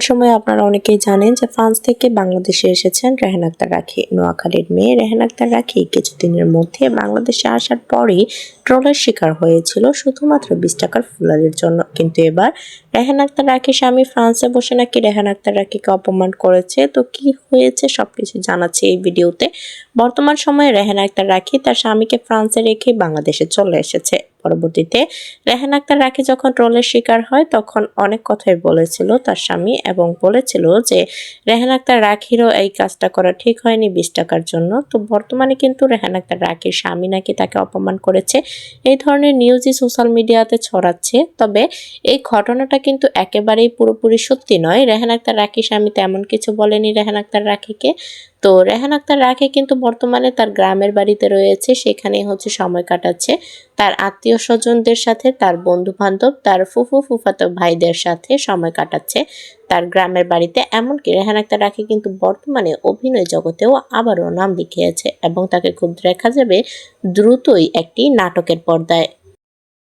সময়ে আপনারা অনেকেই জানেন যে ফ্রান্স থেকে বাংলাদেশে এসেছেন রেহান আক্তার রাখি। নোয়াখালীর মেয়ে রেহান আক্তার রাখি কিছুদিনের মধ্যে বাংলাদেশে আসার পরই ট্রলের শিকার হয়েছিল শুধুমাত্র বিশ টাকার ফুলারির জন্য। কিন্তু এবার রেহান আক্তার রাখি স্বামী ফ্রান্সে বসে নাকি রেহান আক্তার রাখিকে অপমান করেছে। তো কি হয়েছে সবকিছু জানাচ্ছে এই ভিডিওতে। বর্তমান সময়ে রেহান আক্তার রাখি তার স্বামীকে ফ্রান্সে রেখে বাংলাদেশে চলে এসেছে। পরবর্তীতে রেহান আক্তার রাখি যখন ট্রলের শিকার হয়, তখন অনেক কথাই বলেছিল তার স্বামী এবং বলেছিল যে, রেহান আক্তার রাখিরও এই কাজটা করা ঠিক হয়নি বিশ টাকার জন্য। তো বর্তমানে কিন্তু রেহান আক্তার রাখির স্বামী নাকি তাকে অপমান করেছে। এই ধরনের নিউজই সোশ্যাল মিডিয়াতে ছড়াচ্ছে। তবে এই ঘটনাটা কিন্তু একেবারেই পুরোপুরি সত্যি নয়। রেহান আক্তার রাখি স্বামী তেমন কিছু বলেনি রেহান আক্তার রাখিকে তো রেহান আক্তার রাখি কিন্তু বর্তমানে তার গ্রামের বাড়িতে রয়েছে, সেখানেই হচ্ছে সময় কাটাচ্ছে। তার আত্মীয় স্বজনদের সাথে, তার বন্ধু বান্ধব তার ফুফু, ফুফাতো ভাইদের সাথে সময় কাটাচ্ছে। তার গ্রামের বাড়িতে, এমনকি রেহান আক্তার রাখি কিন্তু বর্তমানে অভিনয় জগতেও আবারও নাম লিখিয়েছে এবং তাকে খুব দেখা যাবে দ্রুতই একটি নাটকের পর্দায়।